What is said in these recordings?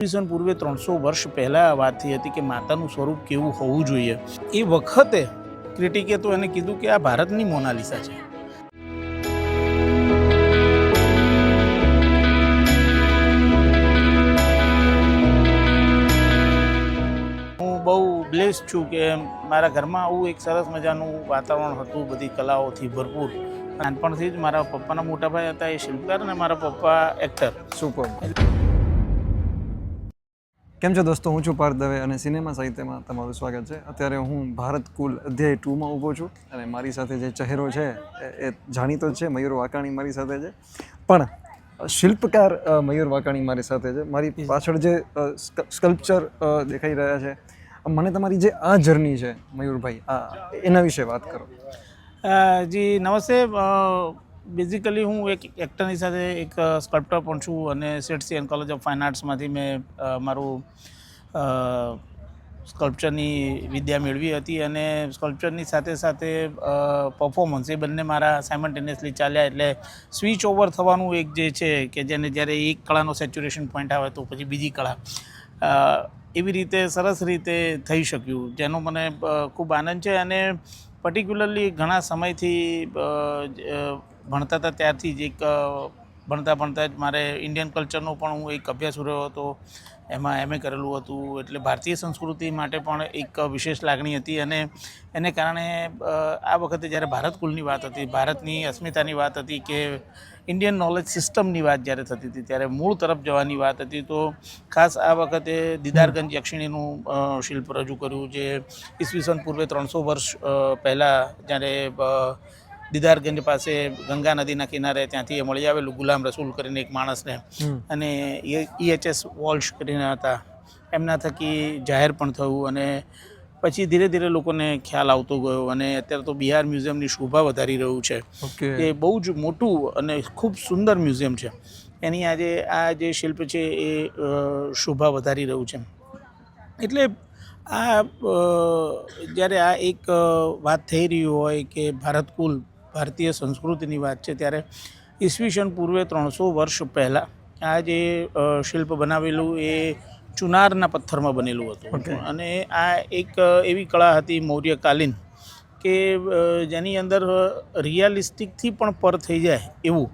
ઈસવીસન પૂર્વે ત્રણસો વર્ષ પહેલાં વાત થઈ હતી કે માતાનું સ્વરૂપ કેવું હોવું જોઈએ. એ વખતે ક્રિટિકે તો એને કીધું કે આ ભારતની મોનાલિસા છે. હું બહુ બ્લેસ છું કે મારા ઘરમાં આવું એક સરસ મજાનું વાતાવરણ હતું, બધી કલાઓથી ભરપૂર. નાનપણથી જ મારા પપ્પાના મોટા ભાઈ હતા એ શિલ્પકાર અને મારા પપ્પા એક્ટર સુપર કેમ છો દોસ્તો? હું છું પાર્થ દવે અને સિનેમા સાહિત્યમાં તમારું સ્વાગત છે. અત્યારે હું ભારત કુલ અધ્યાય ટુમાં ઊભો છું અને મારી સાથે જે ચહેરો છે એ- જાણીતો છે. મયુર વાકાણી મારી સાથે છે. પણ શિલ્પકાર મયુર વાકાણી મારી સાથે છે. મારી પાછળ જે સ્કલ્પચર દેખાઈ રહ્યા છે મને તમારી જે આ જર્ની છે મયુરભાઈ આ એના વિશે વાત કરો. જી નમસ્તે. બેઝિકલી હું એક એક્ટરની સાથે એક સ્કલ્પ્ટર પણ છું અને સેટસી એન્ડ કોલેજ ઓફ ફાઇન આર્ટ્સમાંથી મેં મારું સ્કલ્પચરની વિદ્યા મેળવી હતી અને સ્કલ્પચરની સાથે સાથે પરફોર્મન્સ એ બંને મારા સાયમલ્ટેનિયસલી ચાલ્યા એટલે સ્વિચ ઓવર થવાનું એક જે છે કે જેને જ્યારે એક કળાનો સેચ્યુરેશન પોઈન્ટ આવે તો પછી બીજી કળા એવી રીતે સરસ રીતે થઈ શક્યું, જેનો મને ખૂબ આનંદ છે અને પર્ટિક્યુલરલી ઘણા સમયથી ભણતા હતા ત્યારથી જ એક ભણતા ભણતા જ મારે ઇન્ડિયન કલ્ચરનો પણ હું એક અભ્યાસ રહ્યો હતો. એમાં એમએ કરેલું હતું. એટલે ભારતીય સંસ્કૃતિ માટે પણ એક વિશેષ લાગણી હતી અને એને કારણે આ વખતે જ્યારે ભારત કુલની વાત હતી, ભારતની અસ્મિતાની વાત હતી કે ઇન્ડિયન નોલેજ સિસ્ટમની વાત જ્યારે થતી હતી, ત્યારે મૂળ તરફ જવાની વાત હતી, તો ખાસ આ વખતે દીદારગંજ યક્ષિણીનું શિલ્પ રજૂ કર્યું, જે ઈસવીસન પૂર્વે ત્રણસો વર્ષ પહેલાં જ્યારે દીદારગંજ પાસે ગંગા નદીના કિનારે ત્યાંથી એ મળી આવેલું ગુલામ રસૂલ કરીને એક માણસને. અને ઈએચએસ વોલ્શ કરીને હતા. એમના થકી જાહેર પણ થયું અને પછી ધીરે ધીરે લોકોને ખ્યાલ આવતો ગયો અને અત્યારે તો બિહાર મ્યુઝિયમની શોભા વધારી રહ્યું છે. એ બહુ જ મોટું અને ખૂબ સુંદર મ્યુઝિયમ છે. એની આજે આ જે શિલ્પ છે એ શોભા વધારી રહ્યું છે. એટલે આ જ્યારે આ એક વાત થઈ રહી હોય કે ભારત કુલ ભારતીય સંસ્કૃતિની વાત છે ત્યારે ઈસવીસન પૂર્વે ત્રણસો વર્ષ પહેલાં આ જે શિલ્પ બનાવેલું એ ચુનારના પથ્થરમાં બનેલું હતું. અને આ એક એવી કળા હતી મૌર્યકાલીન કે જેની અંદર રિયાલિસ્ટિકથી પણ પર થઈ જાય એવું.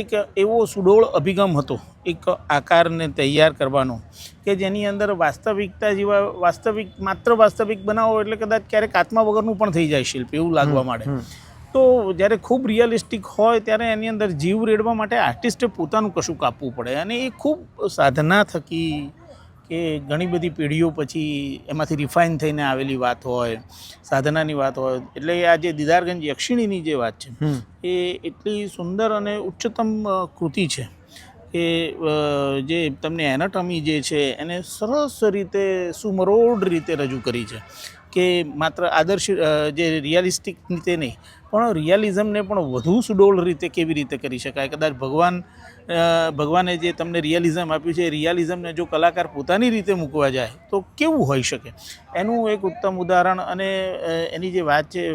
એક એવો સુડોળ અભિગમ હતો એક આકારને તૈયાર કરવાનો કે જેની અંદર વાસ્તવિકતા જેવા વાસ્તવિક માત્ર વાસ્તવિક બનાવો એટલે કદાચ ક્યારેક આત્મા વગરનું પણ થઈ જાય શિલ્પ એવું લાગવા માંડે. તો જ્યારે ખૂબ રિયલિસ્ટિક હોય ત્યારે એની અંદર જીવ રેડવા માટે આર્ટિસ્ટે પોતાનું કશું કાપવું પડે. અને એ ખૂબ સાધના થકી કે ઘણી બધી પેઢીઓ પછી એમાંથી રિફાઇન થઈને આવેલી વાત હોય સાધનાની વાત હોય. એટલે આ જે દીદારગંજ યક્ષિણીની જે વાત છે એ એટલી સુંદર અને ઉચ્ચતમ કૃતિ છે કે જે તમને એનાટમી જે છે એને સરસ રીતે સુમરોડ રીતે રજૂ કરી છે. કે માત્ર આદર્શ જે રિયાલિસ્ટિક રીતે નહીં પણ રિયાલિઝમને પણ વધુ સુડોળ રીતે કેવી રીતે કરી શકાય? કદાચ ભગવાન ભગવાને જે તમને રિયાલિઝમ આપ્યું છે એ રિયાલિઝમને જો કલાકાર પોતાની રીતે મૂકવા જાય તો કેવું હોઈ શકે? એનું એક ઉત્તમ ઉદાહરણ અને એની જે વાત છે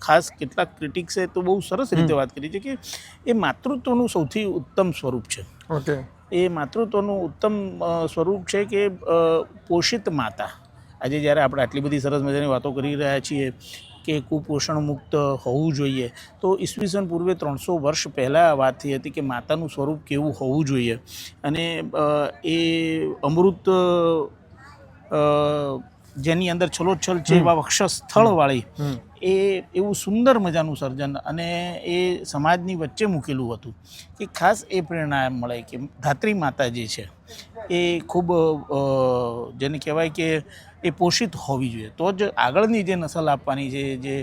ખાસ કેટલાક ક્રિટિક્સે તો બહુ સરસ રીતે વાત કરી છે કે એ માતૃત્વનું સૌથી ઉત્તમ સ્વરૂપ છે. ઓકે. એ માતૃત્વનું ઉત્તમ સ્વરૂપ છે કે પોષિત માતા. આજે જ્યારે આપણે આટલી બધી સરસ મજાની વાતો કરી રહ્યા છીએ કે કુપોષણ મુક્ત હોવું જોઈએ, તો ઈસવીસન પૂર્વે ત્રણસો વર્ષ પહેલાં વાત થઈ હતી કે માતાનું સ્વરૂપ કેવું હોવું જોઈએ. અને એ અમૃત જેની અંદર છલોછલ છે એવા વક્ષસ્થળવાળી એ એવું સુંદર મજાનું સર્જન અને એ સમાજની વચ્ચે મૂકેલું હતું. કે ખાસ એ પ્રેરણા એમ મળે કે ધાત્રી માતા જે છે એ ખૂબ જેને કહેવાય કે એ પોષિત હોવી જોઈએ. તો જ આગળની જે નસલ આપવાની છે જે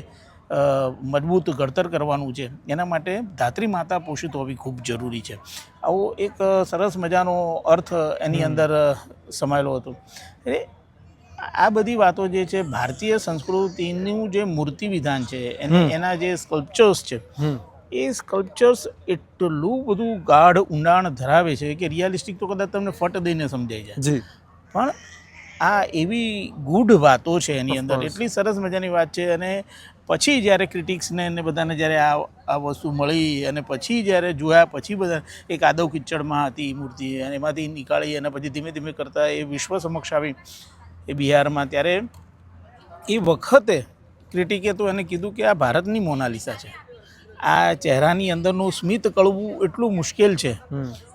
મજબૂત ઘડતર કરવાનું છે એના માટે ધાત્રી માતા પોષિત હોવી ખૂબ જરૂરી છે. આવો એક સરસ મજાનો અર્થ એની અંદર સમાયેલો હતો. એટલે આ બધી વાતો જે છે ભારતીય સંસ્કૃતિનું જે મૂર્તિ વિધાન છે એને એના જે સ્કલ્પચર્સ છે એ સ્કલ્પચર્સ એટલું બધું ગાઢ ઊંડાણ ધરાવે છે કે રિયાલિસ્ટિક તો કદાચ તમને ફટ દઈને સમજાઈ જાય. પણ આ એવી ગૂઢ વાતો છે એની અંદર એટલી સરસ મજાની વાત છે અને પછી જ્યારે ક્રિટિક્સને ને બધાને જ્યારે આ આ વસ્તુ મળી અને પછી જ્યારે જોયા પછી બધા એક આદવ કિચડમાં હતી મૂર્તિ અને એમાંથી નીકાળી અને પછી ધીમે ધીમે કરતાં એ વિશ્વ સમક્ષ આવી. એ બિહારમાં ત્યારે એ વખતે ક્રિટિકે તો એને કીધું કે આ ભારતની મોનાલિસા છે. આ ચહેરાની અંદરનું સ્મિત કળવું એટલું મુશ્કેલ છે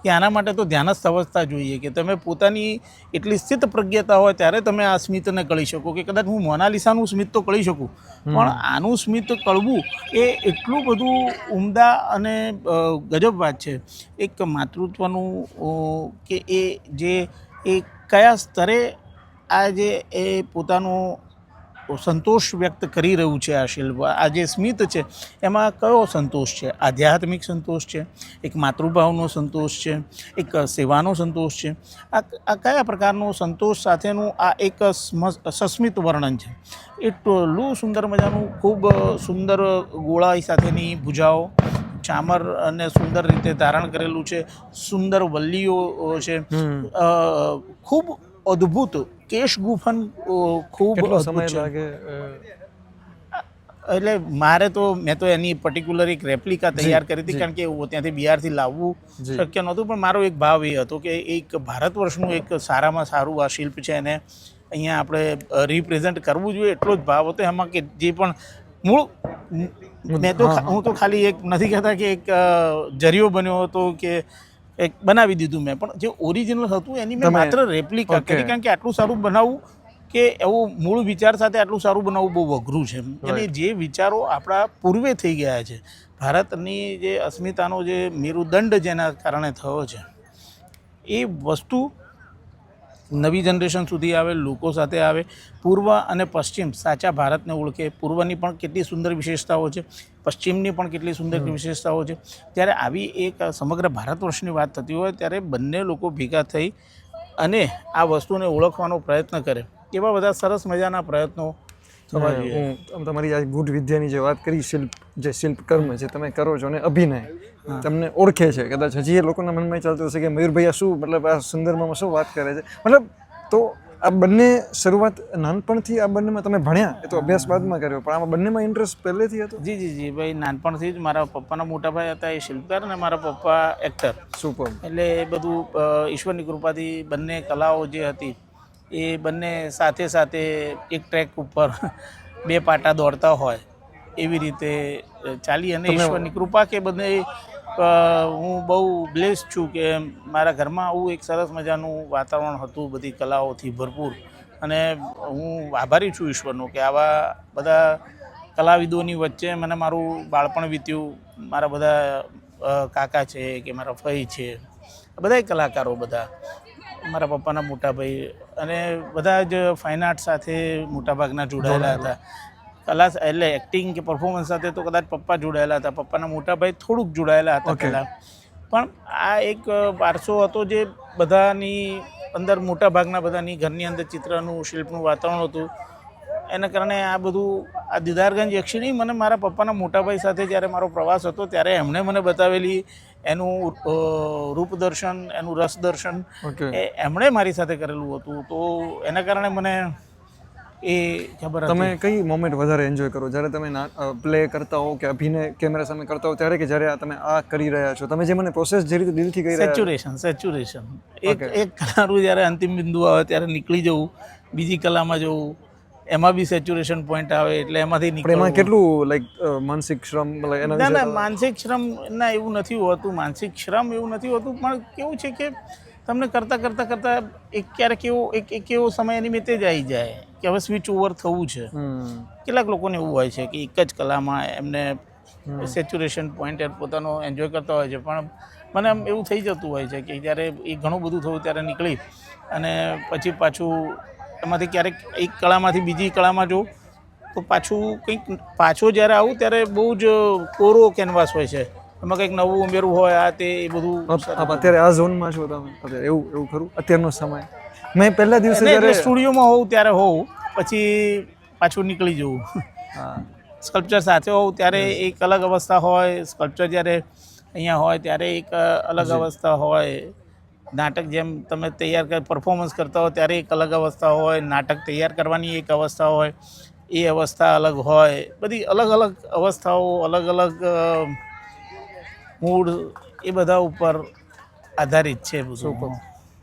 કે આના માટે તો ધ્યાન જ સમજતા જોઈએ કે તમે પોતાની એટલી સ્થિત પ્રજ્ઞતા હોય ત્યારે તમે આ સ્મિતને કળી શકો કે કદાચ હું મોનાલિસાનું સ્મિત તો કળી શકું. પણ આનું સ્મિત કળવું એ એટલું બધું ઉમદા અને ગજબ વાત છે. એક માતૃત્વનું કે એ જે એ કયા સ્તરે આ જે એ પોતાનું સંતોષ વ્યક્ત કરી રહ્યું છે આ શિલ્પ. આ જે સ્મિત છે એમાં કયો સંતોષ છે? આધ્યાત્મિક સંતોષ છે એક માતૃભાવનો સંતોષ છે એક સેવાનો સંતોષ છે. આ આ કયા પ્રકારનો સંતોષ સાથેનું આ એક સ્મ- સસ્મિત વર્ણન છે? એટલું સુંદર મજાનું ખૂબ સુંદર ગોળાઈ સાથેની ભુજાઓ ચામર અને સુંદર રીતે ધારણ કરેલું છે સુંદર વલ્લીઓ છે. ખૂબ અદ્ભુત કેશ ગુફન ખૂબ સમય લાગે એટલે મારે તો મેં તો એની પર્ટિક્યુલર એક રેપ્લિકા તૈયાર કરી હતી કારણ કે ત્યાંથી બિહારથી લાવવું શક્ય નહોતું પણ મારો એક ભાવ એ હતો કે એક ભારત વર્ષનું એક સારામાં સારું આ શિલ્પ છે એને અહીંયા આપણે રિપ્રેઝેન્ટ કરવું જોઈએ એટલો જ ભાવ હતો એમાં કે જે પણ મૂળ મેં તો. હું તો ખાલી એક નથી કહેતા કે એક જરિયો બન્યો હતો કે એક બનાવી દીધું મેં. પણ જે ઓરિજિનલ હતું એની મેં માત્ર રેપ્લિકા કરી કારણ કે આટલું સારું બનાવવું કે એવું મૂળ વિચાર સાથે આટલું સારું બનાવવું બહુ અઘરું છે. અને જે વિચારો આપણા પૂર્વે થઈ ગયા છે. ભારતની જે અસ્મિતાનો જે મેરુદંડ જેના કારણે થયો છે એ વસ્તુ નવી જનરેશન સુધી આવે લોકો સાથે આવે. પૂર્વ અને પશ્ચિમ સાચા ભારતને ઓળખે. પૂર્વની પણ કેટલી સુંદર વિશેષતાઓ છે. પશ્ચિમની પણ કેટલી સુંદર વિશેષતાઓ છે. ત્યારે આવી એક સમગ્ર ભારત વર્ષની વાત થતી હોય ત્યારે બંને લોકો ભેગા થઈ અને આ વસ્તુને ઓળખવાનો પ્રયત્ન કરે. એવા બધા સરસ મજાના પ્રયત્નો હું તમારી આ ગુઢ વિદ્યાની જે વાત કરી શિલ્પ જે શિલ્પ કર્મ જે તમે કરો છો અને અભિનય તમને ઓળખે છે. કદાચ હજી એ લોકોના મનમાં ચાલતું હશે કે મયુરભાઈ આ શું મતલબ આ સુંદરમાં શું વાત કરે છે? મતલબ તો આ બંને શરૂઆત નાનપણથી આ બંનેમાં તમે ભણ્યા? એ તો અભ્યાસ બાદમાં કર્યો પણ આમાં બંનેમાં ઇન્ટરેસ્ટ પહેલેથી હતો? જી જી જી ભાઈ નાનપણથી જ મારા પપ્પાના મોટા ભાઈ હતા એ શિલ્પકાર અને મારા પપ્પા એક્ટર સુપર એટલે એ બધું ઈશ્વરની કૃપાથી બંને કલાઓ જે હતી એ બંને સાથે સાથે એક ટ્રેક ઉપર બે પાટા દોડતા હોય એવી રીતે ચાલી અને ઈશ્વરની કૃપા કે બંને હું બહુ બ્લેસ છું કે મારા ઘરમાં આવું એક સરસ મજાનું વાતાવરણ હતું, બધી કલાઓથી ભરપૂર. અને હું આભારી છું ઈશ્વરનો કે આવા બધા કલાવિદોની વચ્ચે મને મારું બાળપણ વીત્યું. મારા બધા કાકા છે કે મારા ફઈ છે, બધાય કલાકારો બધા. મારા પપ્પાના મોટા ભાઈ અને બધા જ ફાઇન આર્ટ સાથે મોટાભાગના જોડાયેલા હતા. કલા એટલે એક્ટિંગ કે પરફોર્મન્સ સાથે તો કદાચ પપ્પા જોડાયેલા હતા. પપ્પાના મોટા ભાઈ થોડુંક જોડાયેલા હતા. પહેલાં. પણ આ એક વારસો હતો જે બધાની અંદર મોટા ભાગના બધાની ઘરની અંદર ચિત્રનું શિલ્પનું વાતાવરણ હતું. એના કારણે આ બધું આ દીદારગંજ યક્ષિણી મને મારા પપ્પાના મોટાભાઈ સાથે જ્યારે મારો પ્રવાસ હતો ત્યારે એમણે મને બતાવેલી એનું રૂપદર્શન એનું રસ દર્શન ઓકે એમણે મારી સાથે કરેલું હતું. તો એના કારણે મને એ ખબર તમે કઈ મોમેન્ટ વધારે એન્જોય કરો? જ્યારે તમે પ્લે કરતા હો કે અભિનય કેમેરા સામે કરતા હો ત્યારે કે જ્યારે તમે આ કરી રહ્યા છો? તમે જે મને પ્રોસેસ જે રીતે દિલથી કરી રહ્યા સેચ્યુરેશન સેચ્યુરેશન એક એક કલાનું જ્યારે અંતિમ બિંદુ આવે ત્યારે નીકળી જવું બીજી કલામાં જવું એમાં બી સેચ્યુરેશન પોઈન્ટ આવે એટલે એમાંથી નીકળે એમાં કેટલું લાઈક માનસિક શ્રમ એના ના ના માનસિક શ્રમ ના એવું નથી હોતું. માનસિક શ્રમ એવું નથી હોતું પણ કેવું છે કે તમને કરતાં કરતાં કરતાં એક ક્યારેક એવો એક એક એવો સમય નિમિત્તે જ આવી જાય. કે હવે સ્વિચ ઓવર થવું છે. કેટલાક લોકોને એવું હોય છે કે એક જ કલામાં એમને સેચ્યુરેશન પોઈન્ટ પોતાનો એન્જોય કરતા હોય છે. પણ મને આમ એવું થઈ જતું હોય છે કે જ્યારે એ ઘણું બધું થયું ત્યારે નીકળી અને પછી પાછું એમાંથી ક્યારેક એક કળામાંથી બીજી કળામાં જો તો પાછું કંઈક પાછો જ્યારે આવું ત્યારે બહુ જ કોરો કેનવાસ હોય છે. એમાં કંઈક નવું ઉમેરવું હોય આ તે એ બધું અત્યારે આ ઝોનમાં છો તમે. અત્યારે એવું એવું ખરું? અત્યારનો સમય. મેં પહેલા દિવસે જ્યારે સ્ટુડિયોમાં હોઉં ત્યારે હોઉં પછી પાછું નીકળી જવું હા. સ્કલ્પચર સાથે હોઉં ત્યારે એક અલગ અવસ્થા હોય સ્કલ્પચર જ્યારે અહીંયા હોય ત્યારે એક અલગ અવસ્થા હોય. નાટક જેમ તમે તૈયાર કર પરફોર્મન્સ કરતા હો ત્યારે એક અલગ અવસ્થા હોય નાટક તૈયાર કરવાની એક અવસ્થા હોય. એ અવસ્થા અલગ હોય. બધી અલગ અલગ અવસ્થાઓ અલગ અલગ મૂડ એ બધા ઉપર આધારિત છે બધું.